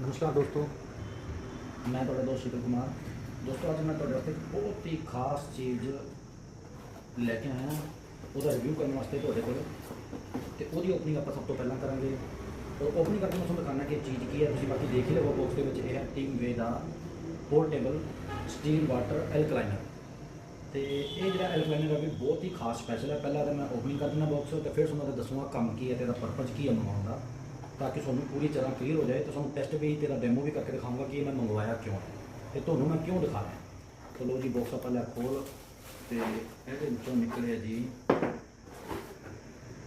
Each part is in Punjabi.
ਨਮਸਕਾਰ ਦੋਸਤੋ। ਮੈਂ ਤੁਹਾਡਾ ਦੋਸਤ ਸ਼ਿਵ ਕੁਮਾਰ। ਦੋਸਤੋ, ਅੱਜ ਮੈਂ ਤੁਹਾਡੇ ਵਾਸਤੇ ਇੱਕ ਬਹੁਤ ਹੀ ਖਾਸ ਚੀਜ਼ ਲੈ ਕੇ ਆਇਆ ਉਹਦਾ ਰਿਵਿਊ ਕਰਨ ਵਾਸਤੇ ਤੁਹਾਡੇ ਕੋਲ। ਤੇ ਉਹਦੀ ਓਪਨਿੰਗ ਆਪਾਂ ਸਭ ਤੋਂ ਪਹਿਲਾਂ ਕਰਾਂਗੇ। ਔਰ ਓਪਨਿੰਗ ਕਰਕੇ ਮੈਂ ਤੁਹਾਨੂੰ ਦਿਖਾਉਣਾ ਕਿ ਇਹ ਚੀਜ਼ ਕੀ ਹੈ। ਤੁਸੀਂ ਬਾਕੀ ਦੇਖ ਹੀ ਲਵੋ ਬਾਕਸ ਦੇ ਵਿੱਚ ਇਹ ਹੈ ਟੀਮ ਵੇ ਦਾ ਪੋਰਟੇਬਲ ਸਟੀਲ ਵਾਟਰ ਐਲਕਲਾਈਨਰ ਤੇ ਇਹ ਜਿਹੜਾ ਐਲਕਲਾਈਨਰ ਹੈ ਵੀ ਬਹੁਤ ਹੀ ਖਾਸ ਸਪੈਸ਼ਲ ਹੈ। ਪਹਿਲਾਂ ਤਾਂ ਮੈਂ ਓਪਨਿੰਗ ਕਰ ਦਿੰਦਾ ਬਾਕਸ ਤੇ ਫਿਰ ਤੁਹਾਨੂੰ ਦੱਸੂਗਾ ਕੰਮ ਕੀ ਹੈ ਤੇ ਇਹਦਾ ਪਰਪਸ ਕੀ ਹੈ ਮੰਗਵਾਉਣ ਦਾ। ਤਾਂ ਕਿ ਤੁਹਾਨੂੰ ਪੂਰੀ ਤਰ੍ਹਾਂ ਕਲੀਅਰ ਹੋ ਜਾਏ ਤੇ ਤੁਹਾਨੂੰ ਟੈਸਟ ਵੀ ਤੇਰਾ ਡੈਮੋ ਵੀ ਕਰਕੇ ਦਿਖਾਊਂਗਾ ਕਿ ਇਹ ਮੈਂ ਮੰਗਵਾਇਆ ਕਿਉਂ ਹੈ। ਤੇ ਤੁਹਾਨੂੰ ਮੈਂ ਕਿਉਂ ਦਿਖਾ ਰਿਹਾ ਚਲੋ ਜੀ ਬਾਕਸ ਆਪਾਂ ਲੈ ਖੋਲ ਤੇ ਇਹਦੇ ਵਿੱਚੋਂ ਨਿਕਲਿਆ ਜੀ।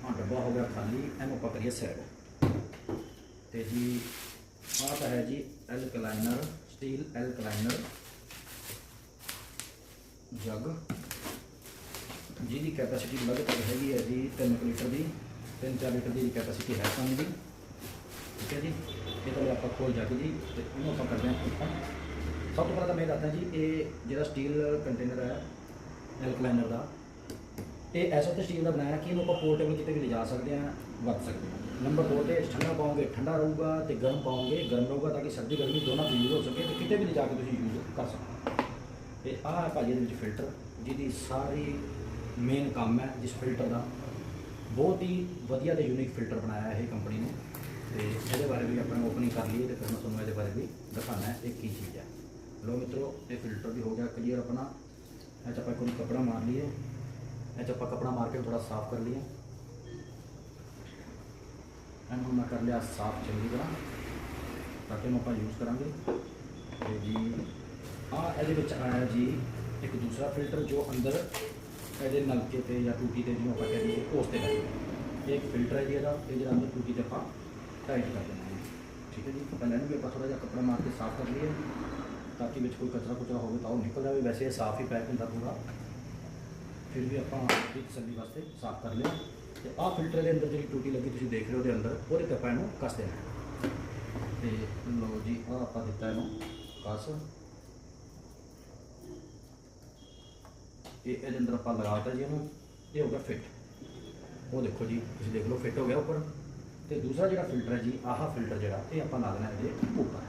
ਹਾਂ ਡੱਬਾ ਹੋ ਗਿਆ ਖਾਲੀ, ਇਹਨੂੰ ਆਪਾਂ ਕਰੀਏ ਸਾਈਡ ਤੇ ਜੀ, ਆਹ ਤਾਂ ਹੈ ਜੀ ਐਲਕਲਾਈਨਰ ਸਟੀਲ ਐਲਕਲਾਈਨਰ ਜੱਗ, ਜਿਹਦੀ ਕੈਪੈਸਿਟੀ ਲਗਭਗ ਹੈਗੀ ਹੈ ਜੀ 3 ਲੀਟਰ ਦੀ 3-4 ਲੀਟਰ ਦੀ ਕੈਪੈਸਿਟੀ ਹੈ ਪਾਣੀ ਦੀ ਠੀਕ ਹੈ ਜੀ? ਇਹ ਤਾਂ ਆਪਾਂ ਖੋਲ੍ਹ ਜਾ ਕੇ ਜੀ ਤੇ ਉਹਨੂੰ ਆਪਾਂ ਕਰਦੇ ਹਾਂ open। ਸਭ ਤੋਂ ਪਹਿਲਾਂ ਤਾਂ ਮੈਂ ਦੱਸਦਾ ਜੀ, ਇਹ ਜਿਹੜਾ ਸਟੀਲ ਕੰਟੇਨਰ ਹੈ ਐਲਕਲਾਈਨਰ ਦਾ, ਇਹ ਐਸਾ ਤੇ ਸਟੀਲ ਦਾ ਬਣਾਇਆ ਕਿ ਇਹਨੂੰ ਆਪਾਂ ਪੋਰਟੇਬਲ ਕਿਤੇ ਵੀ ਲਿਜਾ ਸਕਦੇ ਹਾਂ ਵਰਤ ਸਕਦੇ ਹਾਂ। ਨੰਬਰ 2 ਤੇ ਠੰਡਾ ਪਾਓਗੇ, ਠੰਡਾ ਰਹੂਗਾ ਤੇ ਗਰਮ ਪਾਓਗੇ, ਗਰਮ ਰਹੂਗਾ ਤਾਂ ਕਿ ਸਰਦੀ ਗਰਮੀ ਦੋਨਾਂ ਚ ਯੂਜ਼ ਹੋ ਸਕੇ ਤੇ ਕਿਤੇ ਵੀ ਲਿਜਾ ਕੇ ਤੁਸੀਂ ਯੂਜ਼ ਕਰ ਸਕਦੇ ਹੋ। ਤੇ ਆਹ ਹੈ ਭਾਜੀ ਇਹਦੇ ਵਿੱਚ ਫਿਲਟਰ ਜਿਹਦੀ ਸਾਰੀ ਮੇਨ ਕੰਮ ਹੈ ਜਿਸ ਫਿਲਟਰ ਦਾ। ਬਹੁਤ ਹੀ ਵਧੀਆ ਤੇ ਯੂਨੀਕ ਫਿਲਟਰ ਬਣਾਇਆ ਹੈ ਇਹ ਕੰਪਨੀ ਨੇ। ਤੇ ਇਹਦੇ ਬਾਰੇ ਵੀ ਆਪਾਂ ਓਪਨਿੰਗ ਕਰ ਲਈਏ ਤੇ ਫਿਰ ਮੈਂ ਤੁਹਾਨੂੰ ਇਹਦੇ ਬਾਰੇ ਵੀ ਦਿਖਾਣਾ ਹੈ ਇਹ ਕੀ ਚੀਜ਼ ਹੈ। ਲੋ ਮਿੱਤਰੋ, ਇਹ ਫਿਲਟਰ ਵੀ ਹੋ ਗਿਆ ਕਲੀਅਰ ਆਪਣਾ। ਇਹ 'ਚ ਆਪਾਂ ਕੋਈ ਕਪੜਾ ਮਾਰ ਲਈਏ। ਇਹ 'ਚ ਆਪਾਂ ਕਪੜਾ ਮਾਰ ਕੇ ਥੋੜਾ ਸਾਫ਼ ਕਰ ਲਈਏ। ਇਹਨੂੰ ਮੈਂ ਕਰ ਲਿਆ ਸਾਫ਼ ਚੰਗੀ ਤਰ੍ਹਾਂ, ਤਾਂ ਕਿ ਆਪਾਂ ਯੂਜ਼ ਕਰਾਂਗੇ। ਤੇ ਜੀ ਆ ਇਹਦੇ ਵਿੱਚ ਆਇਆ ਜੀ ਇੱਕ ਦੂਸਰਾ ਫਿਲਟਰ ਜੋ ਅੰਦਰ ਇਹਦੇ ਨਲਕੇ ਤੇ ਜਾਂ ਟੂਟੀ ਤੇ ਜਿਹਨੂੰ ਆਪਾਂ ਕਹਿੰਦੇ ਉਸ ਤੇ ਲੱਗਦਾ ਇਹ ਇੱਕ ਫਿਲਟਰ ਹੈ ਜੀ ਇਹਦਾ, ਇਹ ਜਿਹੜਾ ਅੰਦਰ ਟੂਟੀ ਤੇ ਆਪਾਂ ਟਾਈਟ ਕਰ ਦੇਣਾ ਹੈ ਠੀਕ ਹੈ ਜੀ? ਪਹਿਲਾਂ ਇਹਨੂੰ ਵੀ ਆਪਾਂ ਥੋੜਾ ਜਿਹਾ ਕੱਪੜਾ ਮਾਰ ਕੇ ਸਾਫ਼ ਕਰ ਲਈਏ। ਤਾਂ ਕਿ ਵਿੱਚ ਕੋਈ ਕਚਰਾ ਕੁਚਰਾ ਹੋਵੇ ਤਾਂ ਉਹ ਨਿਕਲ ਜਾਵੇ ਵੈਸੇ ਇਹ ਸਾਫ਼ ਹੀ ਪੈਕ ਹੁੰਦਾ ਪੂਰਾ। ਫਿਰ ਵੀ ਆਪਾਂ ਇੱਕ ਤਸੱਲੀ ਵਾਸਤੇ ਸਾਫ਼ ਕਰ ਲਿਆ ਤੇ ਆਹ ਫਿਲਟਰ ਦੇ ਅੰਦਰ ਜਿਹੜੀ ਟੂਟੀ ਲੱਗੀ ਤੁਸੀਂ ਦੇਖ ਰਹੇ ਹੋ ਉਹਦੇ ਅੰਦਰ, ਉਹਦੇ ਤੇ ਆਪਾਂ ਇਹਨੂੰ ਕੱਸ ਦੇਣਾ। ਹੈ। ਤੇ ਲਓ ਜੀ, ਆਹ ਆਪਾਂ ਦਿੱਤਾ ਇਹਨੂੰ ਕੱਸ। ਇਹ ਇਹਦੇ ਅੰਦਰ ਆਪਾਂ ਲਗਾਤਾ ਜੀ ਇਹਨੂੰ। ਇਹ ਹੋ ਗਿਆ ਫਿੱਟ ਉਹ ਦੇਖੋ ਜੀ, ਤੁਸੀਂ ਦੇਖ ਲਓ ਫਿੱਟ ਹੋ ਗਿਆ ਉੱਪਰ। ਤੇ ਦੂਸਰਾ ਜਿਹੜਾ ਫਿਲਟਰ ਹੈ ਜੀ, ਆਹ ਫਿਲਟਰ ਜਿਹੜਾ, ਇਹ ਆਪਾਂ ਲਾ ਦੇਣਾ ਇਹਦੇ ਉੱਪਰ।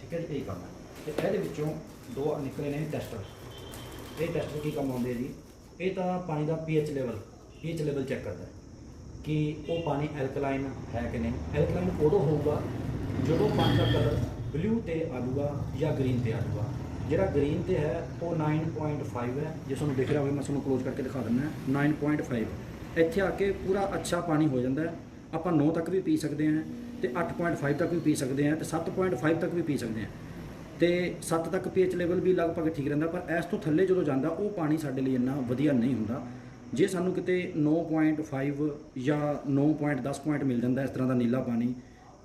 ਠੀਕ ਹੈ ਜੀ, ਇਹ ਕੰਮ ਹੈ। ਤੇ ਇਹਦੇ ਵਿੱਚੋਂ ਦੋ ਨਿਕਲੇ ਨੇ ਟੈਸਟਰ ਇਹ ਟੈਸਟਰ ਕੀ ਕੰਮ ਆਉਂਦੇ ਜੀ? ਇਹ ਤਾਂ ਪਾਣੀ ਦਾ pH level pH level check ਕਰਦਾ ਕਿ ਉਹ ਪਾਣੀ ਐਲਕਲਾਈਨ ਹੈ ਕਿ ਨਹੀਂ। ਐਲਕਲਾਈਨ ਉਦੋਂ ਹੋਊਗਾ ਜਦੋਂ ਪਾਣੀ ਦਾ ਕਲਰ ਬਲੂ ਤੇ ਆਜੂਗਾ ਜਾਂ ਗ੍ਰੀਨ ਤੇ ਆਜੂਗਾ ਜਿਹੜਾ ਗ੍ਰੀਨ ਤੇ ਹੈ, ਉਹ 9.5 ਹੈ। ਜੇ ਤੁਹਾਨੂੰ ਦਿਖ ਰਿਹਾ ਹੋਵੇ, ਮੈਂ ਤੁਹਾਨੂੰ ਕਲੋਜ਼ ਕਰਕੇ ਦਿਖਾ ਦਿੰਦਾ 9.5 ਇੱਥੇ ਆ ਕੇ ਪੂਰਾ ਅੱਛਾ ਪਾਣੀ ਹੋ ਜਾਂਦਾ ਹੈ। ਆਪਾਂ 9 ਤੱਕ ਵੀ ਪੀ ਸਕਦੇ ਹਾਂ ਤੇ 8.5 ਤੱਕ ਵੀ ਪੀ ਸਕਦੇ ਹਾਂ ਤੇ 7.5 ਤੱਕ ਵੀ ਪੀ ਸਕਦੇ ਹਾਂ। ਤੇ 7 ਤੱਕ ਪੀਐਚ ਲੈਵਲ ਵੀ ਲਗਭਗ ਠੀਕ ਰਹਿੰਦਾ, ਪਰ ਇਸ ਤੋਂ ਥੱਲੇ ਜਦੋਂ ਜਾਂਦਾ, ਉਹ ਪਾਣੀ ਸਾਡੇ ਲਈ ਇੰਨਾ ਵਧੀਆ ਨਹੀਂ ਹੁੰਦਾ। ਜੇ ਸਾਨੂੰ ਕਿਤੇ 9.5 ਜਾਂ 9.10 ਪੁਆਇੰਟ ਮਿਲ ਜਾਂਦਾ ਇਸ ਤਰ੍ਹਾਂ ਦਾ ਨੀਲਾ ਪਾਣੀ,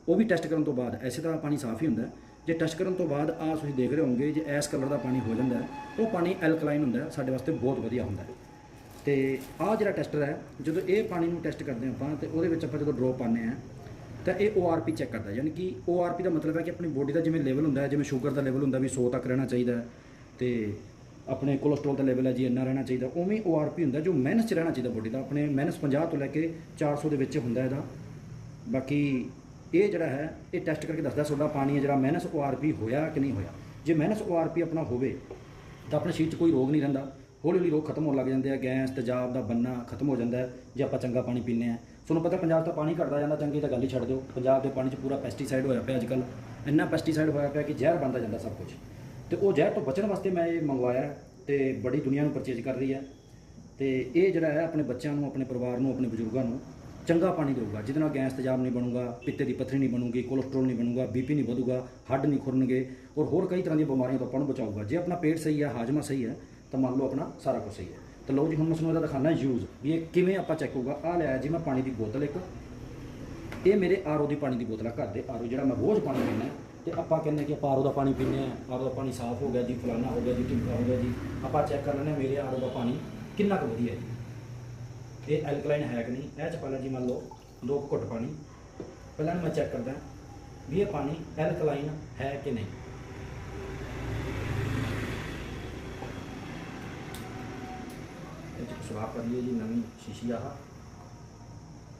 ਉਹ ਵੀ ਟੈਸਟ ਕਰਨ ਤੋਂ ਬਾਅਦ, ਐਸੇ ਤਾਂ ਪਾਣੀ ਸਾਫ਼ ਹੀ ਹੁੰਦਾ ਜੇ ਟੈਸਟ ਕਰਨ ਤੋਂ ਬਾਅਦ ਆ ਤੁਸੀਂ ਦੇਖ ਰਹੇ ਹੋਵੋਗੇ, ਜੇ ਐਸ ਕਲਰ ਦਾ ਪਾਣੀ ਹੋ ਜਾਂਦਾ ਉਹ ਪਾਣੀ ਐਲਕਲਾਈਨ ਹੁੰਦਾ ਸਾਡੇ ਵਾਸਤੇ ਬਹੁਤ ਵਧੀਆ ਹੁੰਦਾ ਤੇ ਆਹ ਜਿਹੜਾ ਟੈਸਟਰ ਹੈ, ਜਦੋਂ ਇਹ ਪਾਣੀ ਨੂੰ ਟੈਸਟ ਕਰਦੇ ਹਾਂ ਆਪਾਂ ਤੇ ਉਹਦੇ ਵਿੱਚ ਆਪਾਂ ਜਦੋਂ ਡ੍ਰੌਪ ਪਾਉਂਦੇ ਆ ਤਾਂ ਇਹ ORP ਚੈੱਕ ਕਰਦਾ ਯਾਨੀ ਕਿ ORP ਦਾ ਮਤਲਬ ਹੈ ਕਿ ਆਪਣੀ ਬੋਡੀ ਦਾ ਜਿਵੇਂ ਲੈਵਲ ਹੁੰਦਾ ਹੈ, ਜਿਵੇਂ ਸ਼ੂਗਰ ਦਾ ਲੈਵਲ ਹੁੰਦਾ ਵੀ 100 ਤੱਕ ਰਹਿਣਾ ਚਾਹੀਦਾ ਹੈ ਤੇ ਆਪਣੇ ਕੋਲੇਸਟ੍ਰੋਲ ਦਾ ਲੈਵਲ ਹੈ ਜੀ ਇੰਨਾ ਰਹਿਣਾ ਚਾਹੀਦਾ, ਉਵੇਂ ORP ਹੁੰਦਾ ਜੋ ਮਾਈਨਸ ਚ ਰਹਿਣਾ ਚਾਹੀਦਾ ਬੋਡੀ ਦਾ, ਆਪਣੇ ਮਾਈਨਸ 50 ਤੋਂ ਲੈ ਕੇ 400 ਦੇ ਵਿੱਚ ਹੁੰਦਾ ਇਹਦਾ। ਬਾਕੀ ਇਹ ਜਿਹੜਾ ਹੈ, ਇਹ ਟੈਸਟ ਕਰਕੇ ਦੱਸਦਾ ਤੁਹਾਡਾ ਪਾਣੀ ਹੈ ਜਿਹੜਾ ਮਾਈਨਸ ORP ਹੋਇਆ ਕਿ ਨਹੀਂ ਹੋਇਆ। ਜੇ ਮਾਈਨਸ ORP ਆਪਣਾ ਹੋਵੇ, ਤਾਂ ਆਪਣੇ ਸਰੀਰ 'ਚ ਕੋਈ ਰੋਗ ਨਹੀਂ ਰਹਿੰਦਾ। ਹੌਲੀ ਹੌਲੀ ਰੋਗ ਖਤਮ ਹੋਣ ਲੱਗ ਜਾਂਦੇ ਆ, ਗੈਸ ਤੇਜ਼ਾਬ ਦਾ ਬੰਨਾ ਖਤਮ ਹੋ ਜਾਂਦਾ ਜੇ ਆਪਾਂ ਚੰਗਾ ਪਾਣੀ ਪੀਂਦੇ ਆ ਤੁਹਾਨੂੰ ਪਤਾ ਪੰਜਾਬ 'ਚ ਤਾਂ ਪਾਣੀ ਘਟਦਾ ਜਾਂਦਾ, ਚੰਗੀ ਤਾਂ ਗੱਲ ਹੀ ਛੱਡ ਦਿਓ। ਪੰਜਾਬ ਦੇ ਪਾਣੀ 'ਚ ਪੂਰਾ ਪੈਸਟੀਸਾਈਡ ਹੋਇਆ ਪਿਆ ਅੱਜਕੱਲ ਇੰਨਾ ਪੈਸਟੀਸਾਈਡ ਹੋਇਆ ਪਿਆ ਕਿ ਜ਼ਹਿਰ ਬਣਦਾ ਜਾਂਦਾ ਸਭ ਕੁਝ ਤੇ ਉਹ ਜ਼ਹਿਰ ਤੋਂ ਬਚਣ ਵਾਸਤੇ ਮੈਂ ਇਹ ਮੰਗਵਾਇਆ ਤੇ ਬੜੀ ਦੁਨੀਆ ਨੂੰ ਪਰਚੇਜ ਕਰ ਰਹੀ ਹੈ। ਤੇ ਇਹ ਜਿਹੜਾ ਹੈ, ਆਪਣੇ ਬੱਚਿਆਂ ਨੂੰ, ਆਪਣੇ ਪਰਿਵਾਰ ਨੂੰ, ਆਪਣੇ ਬਜ਼ੁਰਗਾਂ ਨੂੰ ਚੰਗਾ ਪਾਣੀ ਦੇਊਗਾ। ਜਿਹਦੇ ਨਾਲ ਗੈਸ ਤੇਜ਼ਾਬ ਨਹੀਂ ਬਣੂਗਾ, ਪਿੱਤੇ ਦੀ ਪੱਥਰੀ ਨਹੀਂ ਬਣੂਗੀ ਕੋਲੇਸਟ੍ਰੋਲ ਨਹੀਂ ਬਣੂਗਾ ਬੀਪੀ ਨਹੀਂ ਵਧੂਗਾ, ਹੱਡ ਨਹੀਂ ਖੁਰਨਗੇ ਔਰ ਹੋਰ ਕਈ ਤਰ੍ਹਾਂ ਦੀਆਂ ਬਿਮਾਰੀਆਂ ਤੋਂ ਆਪਾਂ ਨੂੰ ਬਚਾਊਗਾ। ਜੇ ਆਪਣਾ ਪੇਟ ਸਹੀ ਹੈ, ਹਾਜ਼ਮਾ ਸਹੀ ਹੈ ਤਾਂ ਮੰਨ ਲਓ ਆਪਣਾ ਸਾਰਾ ਕੁਝ ਸਹੀ ਹੈ। ਤਾਂ ਲਓ ਜੀ, ਹੁਣ ਮੈਂ ਤੁਹਾਨੂੰ ਇਹਦਾ ਦਿਖਾਣਾ ਯੂਜ਼ ਵੀ ਇਹ ਕਿਵੇਂ ਆਪਾਂ ਚੈੱਕ ਹੋਊਗਾ। ਆ ਲਿਆ ਜੀ ਮੈਂ ਪਾਣੀ ਦੀ ਬੋਤਲ ਇੱਕ। ਇਹ ਮੇਰੇ ਆਰਓ ਦੀ ਪਾਣੀ ਦੀ ਬੋਤਲ ਆ, ਘਰ ਦੇ ਆਰਓ ਜਿਹੜਾ ਮੈਂ ਰੋਜ਼ ਪਾਣੀ ਪੀਂਦਾ। ਤੇ ਆਪਾਂ ਕਹਿੰਦੇ ਕਿ ਆਪਾਂ ਆਰਓ ਦਾ ਪਾਣੀ ਪੀਂਦੇ ਆ ਆਰਓ ਦਾ ਪਾਣੀ ਸਾਫ਼ ਹੋ ਗਿਆ ਜੀ ਫਲਾਨਾ ਹੋ ਗਿਆ ਜੀ, ਢਿਮਕਾ ਹੋ ਗਿਆ ਜੀ। ਆਪਾਂ ਚੈੱਕ ਕਰ ਲੈਂਦੇ ਹਾਂ ਮੇਰੇ ਆਰਓ ਦਾ ਪਾਣੀ ਕਿੰਨਾ ਕੁ ਵਧੀਆ ਜੀ। ਇਹ ਐਲਕਲਾਈਨ ਹੈ ਕਿ ਨਹੀਂ? ਇਹ ਚ ਪਹਿਲਾਂ ਜੀ ਮੰਨ ਲਓ ਦੋ ਘੁੱਟ ਪਾਣੀ। ਪਹਿਲਾਂ ਮੈਂ ਚੈੱਕ ਕਰਦਾ ਵੀ ਇਹ ਪਾਣੀ ਐਲਕਲਾਈਨ ਹੈ ਕਿ ਨਹੀਂ। ਇਹ ਚ ਸੁਰਾਖ ਕਰ ਲਈਏ ਜੀ, ਨਵੀਂ ਸ਼ੀਸ਼ੀ ਆਹ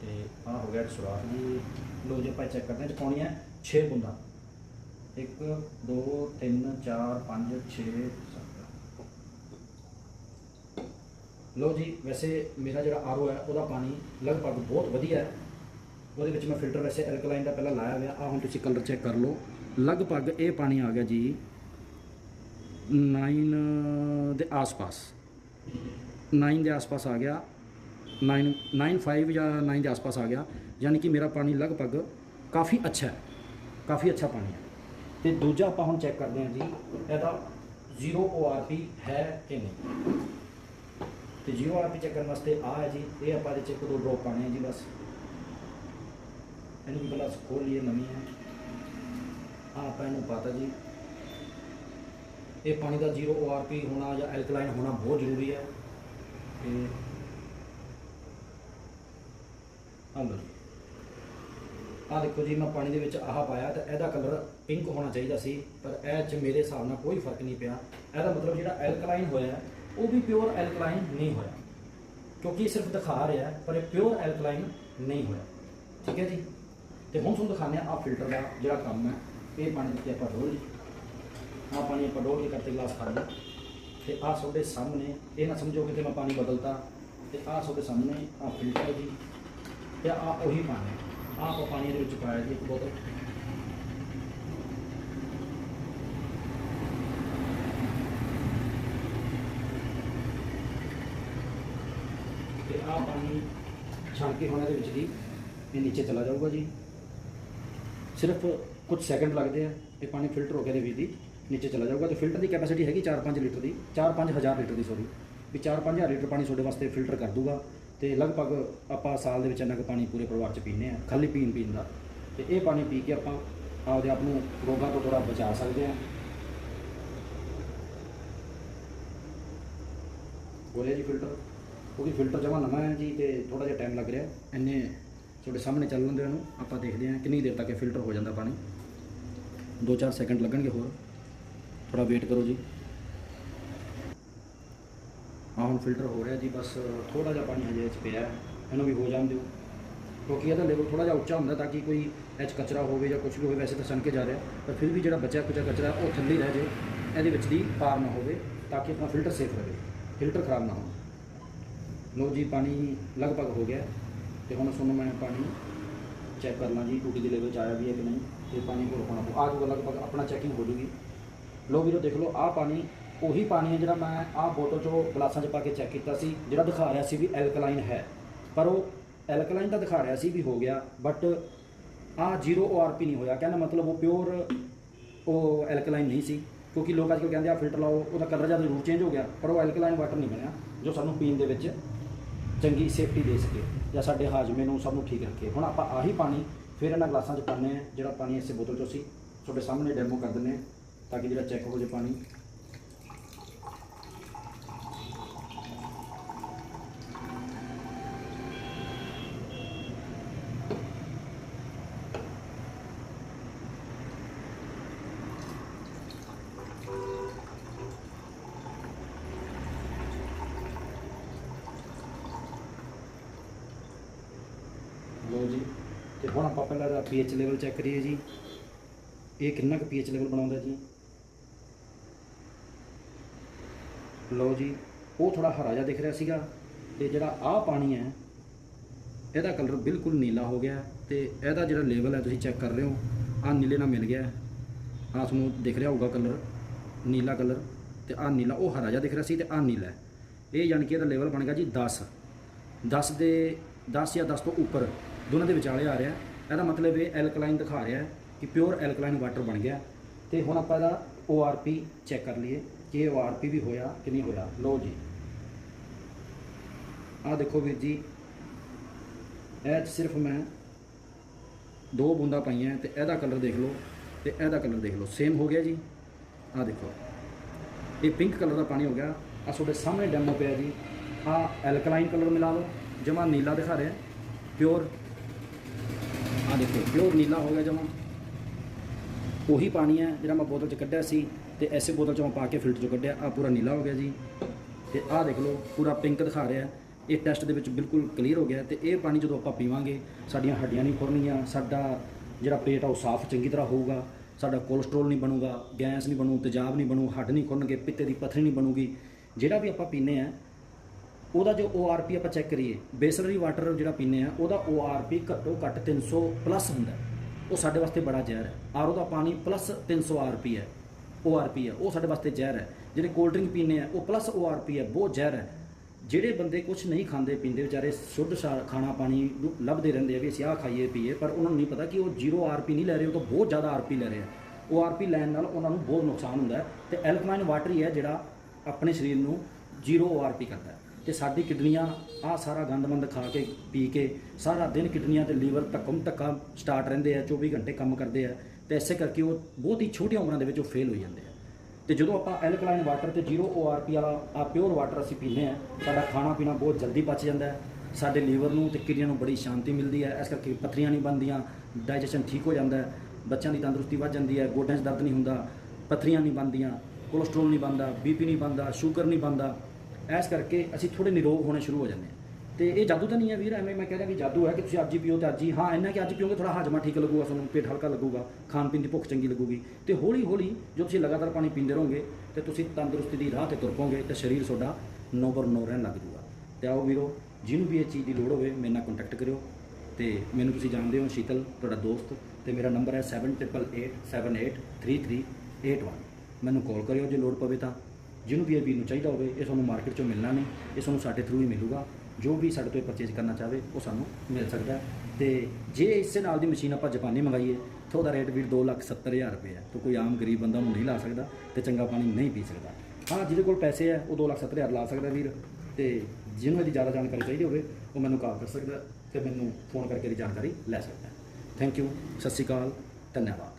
ਤੇ ਆਹ ਹੋ ਗਿਆ ਸੁਰਾਖ ਜੀ। ਲੋ ਜੇ, ਆਪਾਂ ਚੈੱਕ ਕਰਦੇ ਹਾਂ 'ਚ ਪਾਉਣੀ ਹੈ 6 ਬੂੰਦਾਂ। 1 2 3 4 5 6 7 ਲੋ ਜੀ, ਵੈਸੇ ਮੇਰਾ ਜਿਹੜਾ ਆਰਓ ਹੈ, ਉਹਦਾ ਪਾਣੀ ਲਗਭਗ ਬਹੁਤ ਵਧੀਆ ਹੈ। ਉਹਦੇ ਵਿੱਚ ਮੈਂ ਫਿਲਟਰ ਵੈਸੇ ਐਲਕਲਾਈਨ ਦਾ ਪਹਿਲਾਂ ਲਾਇਆ ਹੋਇਆ। ਆ ਹੁਣ ਤੁਸੀਂ ਕਲਰ ਚੈੱਕ ਕਰ ਲਓ। ਲਗਭਗ ਇਹ ਪਾਣੀ ਆ ਗਿਆ ਜੀ 9 ਦੇ ਆਸ-ਪਾਸ। 9 ਦੇ ਆਸ-ਪਾਸ ਆ ਗਿਆ 9 95 ਜਾਂ 9 ਦੇ ਆਸ-ਪਾਸ ਆ ਗਿਆ, ਯਾਨੀ ਕਿ ਮੇਰਾ ਪਾਣੀ ਲਗਭਗ ਕਾਫੀ ਅੱਛਾ ਹੈ, ਕਾਫੀ ਅੱਛਾ ਪਾਣੀ ਹੈ। ਤੇ ਦੂਜਾ ਆਪਾਂ ਹੁਣ ਚੈੱਕ ਕਰਦੇ ਹਾਂ ਜੀ, ਇਹਦਾ 0 ORP ਹੈ ਕਿ ਨਹੀਂ? ਤੇ 0 ORP ਚੈੱਕ ਕਰਨ ਵਾਸਤੇ ਆ ਹੈ ਜੀ, ਇਹ ਆਪਾਂ ਇਹਦੇ ਚ ਇੱਕ ਦੋ ਡ੍ਰੌਪ ਪਾਣੇ ਆ ਜੀ ਬਸ। ਇਹਨੂੰ ਵੀ ਪਹਿਲਾਂ ਖੋਲ ਲਈਏ ਨਵੀਂ ਹੈ। ਆ ਆਪਾਂ ਇਹਨੂੰ ਪਤਾ ਜੀ। ਇਹ ਪਾਣੀ ਦਾ 0 ORP ਹੋਣਾ ਜਾਂ ਐਲਕਲਾਈਨ ਹੋਣਾ ਬਹੁਤ ਜ਼ਰੂਰੀ ਹੈ। ਤੇ ਆ ਆ ਦੇਖੋ ਜੀ, ਮੈਂ ਪਾਣੀ ਦੇ ਵਿੱਚ ਆਹ ਪਾਇਆ ਤਾਂ ਇਹਦਾ ਕਲਰ ਪਿੰਕ ਹੋਣਾ ਚਾਹੀਦਾ ਸੀ, ਪਰ ਇਹ ਚ ਮੇਰੇ ਹਿਸਾਬ ਨਾਲ ਕੋਈ ਫ਼ਰਕ ਨਹੀਂ ਪਿਆ। ਇਹਦਾ ਮਤਲਬ ਜਿਹੜਾ ਐਲਕਲਾਈਨ ਹੋਇਆ, ਉਹ ਵੀ ਪਿਓਰ ਐਲਕਲਾਈਨ ਨਹੀਂ ਹੋਇਆ। ਕਿਉਂਕਿ ਇਹ ਸਿਰਫ ਦਿਖਾ ਰਿਹਾ, ਪਰ ਇਹ ਪਿਓਰ ਐਲਕਲਾਈਨ ਨਹੀਂ ਹੋਇਆ। ਠੀਕ ਹੈ ਜੀ? ਤੇ ਹੁਣ ਤੁਹਾਨੂੰ ਦਿਖਾਉਂਦੇ ਆ ਆ ਫਿਲਟਰ ਦਾ ਜਿਹੜਾ ਕੰਮ ਹੈ। ਇਹ ਪਾਣੀ ਦਿੱਤੇ ਆਪਾਂ ਡੋਲ ਜੀ ਆ ਪਾਣੀ ਆਪਾਂ ਡੋਲ ਕੇ ਕਰਤੇ ਗਲਾਸ ਖਾ ਲਿਆ ਤੇ ਆਹ ਤੁਹਾਡੇ ਸਾਹਮਣੇ, ਇਹ ਨਾ ਸਮਝੋ ਕਿ ਮੈਂ ਪਾਣੀ ਬਦਲਤਾ, ਤੇ ਆਹ ਤੁਹਾਡੇ ਸਾਹਮਣੇ ਆਹ ਫਿਲਟਰ ਜੀ। ਤੇ ਆਹ ਉਹੀ ਪਾਣੀ ਆਹ ਆਪਾਂ ਪਾਣੀ ਦੇ ਵਿੱਚ ਪਾਇਆ ਜੀ ਇੱਕ ਬੋਤਲ। ਤੇ ਆਹ ਪਾਣੀ ਛਾਣ ਕੇ ਦੇ ਵਿੱਚ ਦੀ ਇਹ ਨੀਚੇ ਚਲਾ ਜਾਊਗਾ ਜੀ। ਸਿਰਫ ਕੁਝ ਸੈਕਿੰਡ ਲੱਗਦੇ ਆ, ਇਹ ਪਾਣੀ ਫਿਲਟਰ ਹੋ ਕੇ ਦੇ ਵਿੱਚ ਦੀ ਨੀਚੇ ਚਲਾ ਜਾਊਗਾ ਤੇ ਫਿਲਟਰ ਦੀ ਕੈਪੈਸਿਟੀ ਹੈਗੀ 4-5 ਲੀਟਰ ਦੀ 4-5 ਹਜ਼ਾਰ ਲੀਟਰ ਦੀ ਸੌਰੀ ਵੀ 4-5 ਹਜ਼ਾਰ ਲੀਟਰ ਪਾਣੀ ਤੁਹਾਡੇ ਵਾਸਤੇ ਫਿਲਟਰ ਕਰ ਦੂਗਾ ਤੇ ਲਗਭਗ ਆਪਾਂ ਸਾਲ ਦੇ ਵਿੱਚ ਇੰਨਾ ਕੁ ਪਾਣੀ ਪੂਰੇ ਪਰਿਵਾਰ ਚ ਪੀਂਦੇ ਆ ਖਾਲੀ ਪੀਣ ਪੀਣ ਦਾ। ਤੇ ਇਹ ਪਾਣੀ ਪੀ ਕੇ ਆਪਾਂ ਆਪਦੇ ਆਪ ਨੂੰ ਰੋਗਾਂ ਤੋਂ ਥੋੜਾ ਬਚਾ ਸਕਦੇ ਆ ਬੋਲੇ ਜੀ ਫਿਲਟਰ, ਕਿਉਂਕਿ ਫਿਲਟਰ ਜਮਾ ਨਵਾਂ ਹੈ ਜੀ ਤੇ ਥੋੜਾ ਜਿਹਾ ਟਾਈਮ ਲੱਗ ਰਿਹਾ ਇੰਨੇ ਤੁਹਾਡੇ ਸਾਹਮਣੇ ਚੱਲ ਲੈਂਦੇ ਉਹਨੂੰ ਆਪਾਂ ਦੇਖਦੇ ਹਾਂ ਕਿੰਨੀ ਦੇਰ ਤੱਕ ਇਹ ਫਿਲਟਰ ਹੋ ਜਾਂਦਾ ਪਾਣੀ। 2-4 ਸੈਕਿੰਡ ਲੱਗਣਗੇ ਹੋਰ। ਥੋੜਾ ਵੇਟ ਕਰੋ ਜੀ। ਆਹ ਹੁਣ ਫਿਲਟਰ ਹੋ ਰਿਹਾ ਜੀ, ਬਸ ਥੋੜਾ ਜਿਹਾ ਪਾਣੀ ਹਜੇ 'ਚ ਪਿਆ ਇਹਨੂੰ ਵੀ ਹੋ ਜਾਣ ਦਿਓ। ਕਿਉਂਕਿ ਇਹਦਾ ਲੈਵਲ ਥੋੜਾ ਜਿਹਾ ਉੱਚਾ ਹੁੰਦਾ ਤਾਂ ਕਿ ਕੋਈ ਇਹ 'ਚ ਕਚਰਾ ਹੋਵੇ ਜਾਂ ਕੁਝ ਵੀ ਹੋਵੇ, ਵੈਸੇ ਤਾਂ ਸਨ ਕੇ ਜਾ ਰਿਹਾ। ਪਰ ਫਿਰ ਵੀ ਜਿਹੜਾ ਬਚਿਆ ਕੁਚਾ ਕਚਰਾ, ਉਹ ਥੱਲੇ ਰਹਿ ਜੇ ਇਹਦੇ ਵਿੱਚ ਦੀ ਪਾਰ ਨਾ ਹੋਵੇ, ਤਾਂ ਕਿ ਆਪਣਾ ਫਿਲਟਰ ਸੇਫ ਰਹੇ। ਫਿਲਟਰ ਖਰਾਬ ਨਾ ਹੋਵੇ ਲੋ ਜੀ, ਪਾਣੀ ਲਗਭਗ ਹੋ ਗਿਆ। ਤੇ ਹੁਣ ਤੁਹਾਨੂੰ ਮੈਂ ਪਾਣੀ ਚੈੱਕ ਕਰਨਾ ਜੀ, ਟੂਟੀ ਦੇ ਲੈਵਲ 'ਚ ਆਇਆ ਵੀ ਹੈ ਕਿ ਨਹੀਂ। ਤੇ ਪਾਣੀ ਕੋਲ ਹੋਣਾ ਆ ਜਾਊਗਾ ਲਗਭਗ ਆਪਣਾ ਚੈਕਿੰਗ ਹੋ ਜੂਗੀ। ਲੋ ਵੀਰੋ ਦੇਖ ਲਓ ਆਹ ਪਾਣੀ, ਉਹੀ ਪਾਣੀ ਹੈ ਜਿਹੜਾ ਮੈਂ ਆਹ ਬੋਤਲ 'ਚੋਂ ਗਲਾਸਾਂ 'ਚ ਪਾ ਕੇ ਚੈੱਕ ਕੀਤਾ ਸੀ, ਜਿਹੜਾ ਦਿਖਾ ਰਿਹਾ ਸੀ ਵੀ ਐਲਕਲਾਈਨ ਹੈ। ਪਰ ਉਹ ਐਲਕਲਾਈਨ ਤਾਂ ਦਿਖਾ ਰਿਹਾ ਸੀ ਵੀ ਹੋ ਗਿਆ ਬਟ ਆਹ ਜ਼ੀਰੋ ORP ਨਹੀਂ ਹੋਇਆ। ਕਹਿੰਦਾ ਮਤਲਬ ਉਹ ਪਿਓਰ ਉਹ ਐਲਕਲਾਈਨ ਨਹੀਂ ਸੀ, ਕਿਉਂਕਿ ਲੋਕ ਅੱਜਕੱਲ ਕਹਿੰਦੇ ਆ ਫਿਲਟਰ ਲਾਓ, ਉਹਦਾ ਕਲਰ ਜਦ ਜ਼ਰੂਰ ਚੇਂਜ ਹੋ ਗਿਆ, ਪਰ ਉਹ ਐਲਕਲਾਈਨ ਵਾਟਰ ਨਹੀਂ ਬਣਿਆ, ਜੋ ਸਾਨੂੰ ਪੀਣ ਦੇ ਵਿੱਚ ਚੰਗੀ ਸੇਫਟੀ ਦੇ ਸਕੇ, ਜਾਂ ਸਾਡੇ ਹਾਜ਼ਮੇ ਨੂੰ ਸਭ ਨੂੰ ਠੀਕ ਰੱਖੇ। ਹੁਣ ਆਪਾਂ ਆਹੀ ਪਾਣੀ ਫਿਰ ਇਹਨਾਂ ਗਲਾਸਾਂ 'ਚ ਪਾਉਂਦੇ ਆ ਜਿਹੜਾ ਪਾਣੀ ਇਸੇ ਬੋਤਲ 'ਚੋਂ ਸੀ। ਤੁਹਾਡੇ ਸਾਹਮਣੇ ਡੈਮੋ ਕਰ ਦਿੰਦੇ ਆ ਤਾਂ ਕਿ ਜਿਹੜਾ ਚੈੱਕ ਹੋ ਜੇ ਪਾਣੀ। ਲਓ ਜੀ, ਤੇ ਹੁਣ ਆਪਾਂ ਪਹਿਲਾਂ ਦਾ ਪੀਐਚ ਲੈਵਲ ਚੈੱਕ ਕਰੀਏ ਜੀ। ਇਹ ਕਿੰਨਾ ਕੁ ਪੀਐਚ ਲੈਵਲ ਬਣਾਉਂਦਾ ਜੀ? ਲਓ ਜੀ, ਉਹ ਥੋੜਾ ਹਰਾ ਜਿਹਾ ਦਿਖ ਰਿਹਾ ਸੀਗਾ ਤੇ ਜਿਹੜਾ ਆਹ ਪਾਣੀ ਹੈ, ਇਹਦਾ ਕਲਰ ਬਿਲਕੁਲ ਨੀਲਾ ਹੋ ਗਿਆ ਤੇ ਇਹਦਾ ਜਿਹੜਾ ਲੇਵਲ ਹੈ ਤੁਸੀਂ ਚੈੱਕ ਕਰ ਰਹੇ ਹੋ, ਆਹ ਨੀਲੇ ਨਾਲ ਮਿਲ ਗਿਆ ਆਹ ਤੁਹਾਨੂੰ ਦਿਖ ਰਿਹਾ ਹੋਊਗਾ ਕਲਰ ਨੀਲਾ ਕਲਰ ਤੇ ਆਹ ਨੀਲਾ, ਉਹ ਹਰਾ ਜਿਹਾ ਦਿਖ ਰਿਹਾ ਸੀ ਤੇ ਆਹ ਨੀਲਾ ਇਹ ਯਾਨੀ ਕਿ ਇਹਦਾ ਲੈਵਲ ਬਣ ਗਿਆ ਜੀ 10 10 ਦੇ 10 ਜਾਂ 10 ਤੋਂ ਉੱਪਰ ਦੋਨਾਂ ਦੇ ਵਿਚਾਲੇ ਆ ਰਿਹਾ ਇਹਦਾ ਮਤਲਬ ਇਹ ਐਲਕਲਾਈਨ ਦਿਖਾ ਰਿਹਾ ਕਿ ਪਿਓਰ ਐਲਕਲਾਈਨ ਵਾਟਰ ਬਣ ਗਿਆ ਤੇ ਹੁਣ ਆਪਾਂ ਇਹਦਾ ORP ਚੈੱਕ ਕਰ ਲਈਏ। ਇਹ ORP ਵੀ ਹੋਇਆ ਕਿ ਨਹੀਂ ਹੋਇਆ? ਲਓ ਜੀ। ਆਹ ਦੇਖੋ ਵੀਰ ਜੀ। ਇਹ 'ਚ ਸਿਰਫ ਮੈਂ ਦੋ ਬੂੰਦਾਂ ਪਾਈਆਂ ਤੇ ਇਹਦਾ ਕਲਰ ਦੇਖ ਲਓ ਤੇ ਇਹਦਾ ਕਲਰ ਦੇਖ ਲਓ। ਸੇਮ ਹੋ ਗਿਆ ਜੀ। ਆਹ ਦੇਖੋ। ਇਹ ਪਿੰਕ ਕਲਰ ਦਾ ਪਾਣੀ ਹੋ ਗਿਆ। ਆ ਤੁਹਾਡੇ ਸਾਹਮਣੇ ਡੈਮੋ ਪਿਆ ਜੀ। ਆ ਐਲਕਲਾਈਨ ਕਲਰ ਮਿਲਾ ਲਓ। ਜਮਾ ਨੀਲਾ ਦਿਖਾ ਰਿਹਾ। ਪਿਓਰ ਆ ਦੇਖੋ ਪਿਓਰ ਨੀਲਾ ਹੋ ਗਿਆ ਜਮਾ। ਉਹੀ ਪਾਣੀ ਹੈ ਜਿਹੜਾ ਮੈਂ ਬੋਤਲ 'ਚ ਕੱਢਿਆ ਸੀ ਤੇ ਐਸੇ ਬੋਤਲ 'ਚੋਂ ਪਾ ਕੇ ਫਿਲਟਰ 'ਚੋਂ ਕੱਢਿਆ। ਆ ਪੂਰਾ ਨੀਲਾ ਹੋ ਗਿਆ ਜੀ। ਤੇ ਆਹ ਦੇਖ ਲਓ, ਪੂਰਾ ਪਿੰਕ ਦਿਖਾ ਰਿਹਾ ਇਹ ਟੈਸਟ ਦੇ ਵਿੱਚ ਬਿਲਕੁਲ ਕਲੀਅਰ ਹੋ ਗਿਆ ਤੇ ਇਹ ਪਾਣੀ ਜਦੋਂ ਆਪਾਂ ਪੀਵਾਂਗੇ, ਸਾਡੀਆਂ ਹੱਡੀਆਂ ਨਹੀਂ ਖੁਰਨਗੀਆਂ, ਸਾਡਾ ਜਿਹੜਾ ਪੇਟ ਆ ਉਹ ਸਾਫ਼ ਚੰਗੀ ਤਰ੍ਹਾਂ ਹੋਊਗਾ, ਸਾਡਾ ਕੋਲੇਸਟ੍ਰੋਲ ਨਹੀਂ ਬਣੂਗਾ, ਗੈਸ ਨਹੀਂ ਬਣੂ, ਤੇਜ਼ਾਬ ਨਹੀਂ ਬਣੂ, ਹੱਡ ਨਹੀਂ ਖੁੱਲਣਗੇ ਪਿੱਤੇ ਦੀ ਪੱਥਰੀ ਨਹੀਂ ਬਣੂਗੀ। ਜਿਹੜਾ ਵੀ ਆਪਾਂ ਪੀਂਦੇ ਆ ਉਹਦਾ ਜੋ ORP ਆਪਾਂ ਚੈੱਕ ਕਰੀਏ, ਬੇਸਲਰੀ ਵਾਟਰ ਜਿਹੜਾ ਪੀਂਦੇ ਆ ਉਹਦਾ ORP ਘੱਟੋ ਘੱਟ 300 ਪਲੱਸ ਹੁੰਦਾ ਉਹ ਸਾਡੇ ਵਾਸਤੇ ਬੜਾ ਜ਼ਹਿਰ ਹੈ। ਆਰਓ ਦਾ ਪਾਣੀ ਪਲੱਸ 300 RP ਹੈ। ORP ਹੈ। ਉਹ ਸਾਡੇ ਵਾਸਤੇ ਜ਼ਹਿਰ ਹੈ। ਜਿਹੜੇ ਕੋਲਡ ਡਰਿੰਕ ਪੀਂਦੇ ਆ, ਉਹ ਪਲੱਸ ORP ਹੈ। ਬਹੁਤ ਜ਼ਹਿਰ ਹੈ। ਜਿਹੜੇ ਬੰਦੇ ਕੁਝ ਨਹੀਂ ਖਾਂਦੇ, ਪੀਂਦੇ, ਵਿਚਾਰੇ ਸ਼ੁੱਧ ਸਾ- ਖਾਣਾ ਪਾਣੀ ਨੂੰ ਲੱਭਦੇ ਰਹਿੰਦੇ ਆ ਵੀ ਅਸੀਂ ਆਹ ਖਾਈਏ, ਪੀਏ, ਪਰ ਉਹਨਾਂ ਨੂੰ ਨਹੀਂ ਪਤਾ ਕਿ ਉਹ 0 ਆਰਪੀ ਨਹੀਂ ਲੈ ਰਹੇ, ਉਹ ਤਾਂ ਬਹੁਤ ਜ਼ਿਆਦਾ ਆਰਪੀ ਲੈ ਰਹੇ ਆ। ਉਹ ਆਰਪੀ ਲੈਣ ਨਾਲ ਉਹਨਾਂ ਨੂੰ ਬਹੁਤ ਨੁਕਸਾਨ ਹੁੰਦਾ ਹੈ। ਤੇ ਐਲਕਲਾਈਨ ਵਾਟਰ ਹੀ ਹੈ ਜਿਹੜਾ ਆਪਣੇ ਸਰੀਰ ਨੂੰ 0 ਆਰਪੀ ਕਰਦਾ ਹੈ। ਤੇ ਸਾਡੀ ਕਿਡਨੀਆਂ ਆਹ ਸਾਰਾ ਗੰਦਮੰਦ ਖਾ ਕੇ, ਪੀ ਕੇ ਸਾਰਾ ਦਿਨ ਕਿਡਨੀਆਂ ਤੇ ਲੀਵਰ ਧੱਕਮ ਧੱਕਾ ਸਟਾਰਟ ਰਹਿੰਦੇ ਆ 24 ਘੰਟੇ ਕੰਮ ਕਰਦੇ ਆ ਤੇ ਇਸੇ ਕਰਕੇ ਉਹ ਬਹੁਤ ਹੀ ਛੋਟੀਆਂ ਉਮਰਾਂ ਦੇ ਵਿੱਚ ਉਹ ਫੇਲ ਹੋ ਜਾਂਦੇ ਆ। ਤੇ ਜਦੋਂ ਆਪਾਂ ਐਲਕਲਾਈਨ ਵਾਟਰ ਤੇ 0 ORP ਵਾਲਾ, ਆ ਪਿਓਰ ਵਾਟਰ ਅਸੀਂ ਪੀਂਦੇ ਆ, ਸਾਡਾ ਖਾਣਾ ਪੀਣਾ ਬਹੁਤ ਜਲਦੀ ਪਚ ਜਾਂਦਾ ਹੈ। ਸਾਡੇ ਲੀਵਰ ਨੂੰ ਤੇ ਕਿਡਨੀਆਂ ਨੂੰ ਬੜੀ ਸ਼ਾਂਤੀ ਮਿਲਦੀ ਹੈ, ਇਸ ਕਰਕੇ ਪੱਥਰੀਆਂ ਨਹੀਂ ਬਣਦੀਆਂ ਡਾਈਜੈਸ਼ਨ ਠੀਕ ਹੋ ਜਾਂਦਾ ਹੈ, ਬੱਚਿਆਂ ਦੀ ਤੰਦਰੁਸਤੀ ਵੱਧ ਜਾਂਦੀ ਹੈ, ਗੋਡਿਆਂ 'ਚ ਦਰਦ ਨਹੀਂ ਹੁੰਦਾ, ਪੱਥਰੀਆਂ ਨਹੀਂ ਬਣਦੀਆਂ ਕੋਲੇਸਟ੍ਰੋਲ ਨਹੀਂ ਬਣਦਾ ਬੀਪੀ ਨਹੀਂ ਬਣਦਾ ਸ਼ੂਗਰ ਨਹੀਂ ਬਣਦਾ। ਇਸ ਕਰਕੇ ਅਸੀਂ ਥੋੜੇ ਨਿਰੋਗ ਹੋਣੇ ਸ਼ੁਰੂ ਹੋ ਜਾਂਦੇ ਹਾਂ। ਤੇ ਇਹ ਜਾਦੂ ਤਾਂ ਨਹੀਂ ਹੈ ਵੀਰ, ਐਵੇਂ ਮੈਂ ਕਹਿ ਰਿਹਾ ਵੀ ਜਾਦੂ ਹੈ ਕਿ ਤੁਸੀਂ ਅੱਜ ਹੀ ਪੀਓ ਤੇ ਅੱਜ ਹੀ, ਹਾਂ, ਇੰਨਾ ਕਿ ਅੱਜ ਪੀਓਗੇ ਥੋੜਾ ਹਾਜ਼ਮਾ ਠੀਕ ਲੱਗੂਗਾ, ਤੁਹਾਨੂੰ ਪੇਟ ਹਲਕਾ ਲੱਗੂਗਾ, ਖਾਣ ਪੀਣ ਦੀ ਭੁੱਖ ਚੰਗੀ ਲੱਗੂਗੀ। ਤੇ ਹੌਲੀ ਹੌਲੀ ਜੋ ਤੁਸੀਂ ਲਗਾਤਾਰ ਪਾਣੀ ਪੀਂਦੇ ਰਹੋਗੇ, ਤੇ ਤੁਸੀਂ ਤੰਦਰੁਸਤੀ ਦੀ ਰਾਹ ਤੇ ਤੁਰ ਪੋਗੇ ਤੇ ਸਰੀਰ ਤੁਹਾਡਾ ਨੋਬਰ ਨੋ ਰਹਿਣ ਲੱਗ ਜੂਗਾ ਤੇ ਆਓ ਵੀਰੋ, ਜਿਹਨੂੰ ਵੀ ਇਹ ਚੀਜ਼ ਦੀ ਲੋੜ ਹੋਵੇ, ਮੇਰੇ ਨਾਲ ਕੰਟੈਕਟ ਕਰਿਓ। ਤੇ ਮੈਨੂੰ ਤੁਸੀਂ ਜਾਣਦੇ ਹੋ ਸ਼ੀਤਲ, ਤੁਹਾਡਾ ਦੋਸਤ, ਤੇ ਮੇਰਾ ਨੰਬਰ ਹੈ 7888783381 ਮੈਨੂੰ ਕਾਲ ਕਰਿਓ ਜੇ ਲੋੜ ਪਵੇ ਤਾਂ। ਜਿਹਨੂੰ ਵੀ ਇਹ ਵੀਰ ਨੂੰ ਚਾਹੀਦਾ ਹੋਵੇ, ਇਹ ਤੁਹਾਨੂੰ ਮਾਰਕੀਟ 'ਚੋਂ ਮਿਲਣਾ ਨਹੀਂ, ਇਹ ਤੁਹਾਨੂੰ ਸਾਡੇ ਥਰੂ ਹੀ ਮਿਲੂਗਾ। ਜੋ ਵੀ ਸਾਡੇ ਤੋਂ ਪਰਚੇਜ਼ ਕਰਨਾ ਚਾਹਵੇ, ਉਹ ਸਾਨੂੰ ਮਿਲ ਸਕਦਾ ਹੈ। ਤੇ ਜੇ ਇਸੇ ਨਾਲ ਦੀ ਮਸ਼ੀਨ ਆਪਾਂ ਜਾਪਾਨੀ ਮੰਗਾਈਏ, ਤਾਂ ਉਹਦਾ ਰੇਟ ਵੀਰ 270000 ਰੁਪਏ ਹੈ। ਤਾਂ ਕੋਈ ਆਮ ਗਰੀਬ ਬੰਦਾ ਉਹਨੂੰ ਨਹੀਂ ਲਾ ਸਕਦਾ ਤੇ ਚੰਗਾ ਪਾਣੀ ਨਹੀਂ ਪੀ ਸਕਦਾ। ਹਾਂ, ਜਿਹਦੇ ਕੋਲ ਪੈਸੇ ਹੈ, ਉਹ 270000 ਲਾ ਸਕਦਾ ਵੀਰ। ਤੇ ਜਿਹਨੂੰ ਇਹਦੀ ਜ਼ਿਆਦਾ ਜਾਣਕਾਰੀ ਚਾਹੀਦੀ ਹੋਵੇ, ਉਹ ਮੈਨੂੰ ਕਾਲ ਕਰ ਸਕਦਾ ਤੇ ਮੈਨੂੰ ਫੋਨ ਕਰਕੇ ਇਹਦੀ ਜਾਣਕਾਰੀ ਲੈ ਸਕਦਾ ਥੈਂਕ ਯੂ ਸਤਿ ਸ਼੍ਰੀ ਅਕਾਲ, ਧੰਨਵਾਦ।